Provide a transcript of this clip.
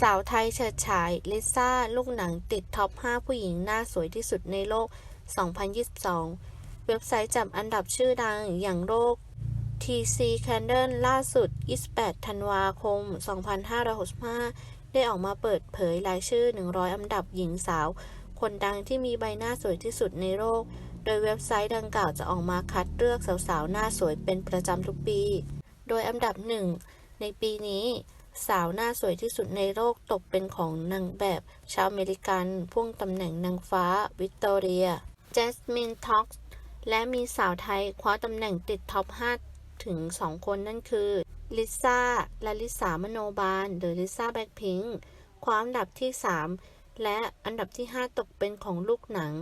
สาวไทยเฉิดฉายลิซ่า ลูกหนังติดท็อป 5 ผู้หญิงหน้าสวยที่สุดในโลก 2022 เว็บไซต์จับอันดับชื่อดังอย่างโลก TC Candle ล่าสุด 28 ธันวาคม 2565 ได้ออกมาเปิดเผยรายชื่อ 100 อันดับหญิงสาว คนดังที่มีใบหน้าสวยที่สุดในโลก โดยเว็บไซต์ดังกล่าวจะออกมาคัดเลือกสาวๆ หน้าสวยเป็นประจำทุกปี โดยอันดับหนึ่งในปีนี้ สาวหน้าสวยที่สุดในโลกตกเป็นของนางแบบชาวอเมริกันพ่วงตำแหน่งนางฟ้าวิกตอเรียเจสมินท็อกซ์และมีสาวไทยคว้าตำแหน่งติดท็อป 5 ถึง 2 คนนั่นคือลิซ่าและลิสามโนบาล หรือลิซ่าแบ็คพิงค์คว้าอันดับที่ 3 และอันดับที่ 5 ตกเป็นของลูกหนัง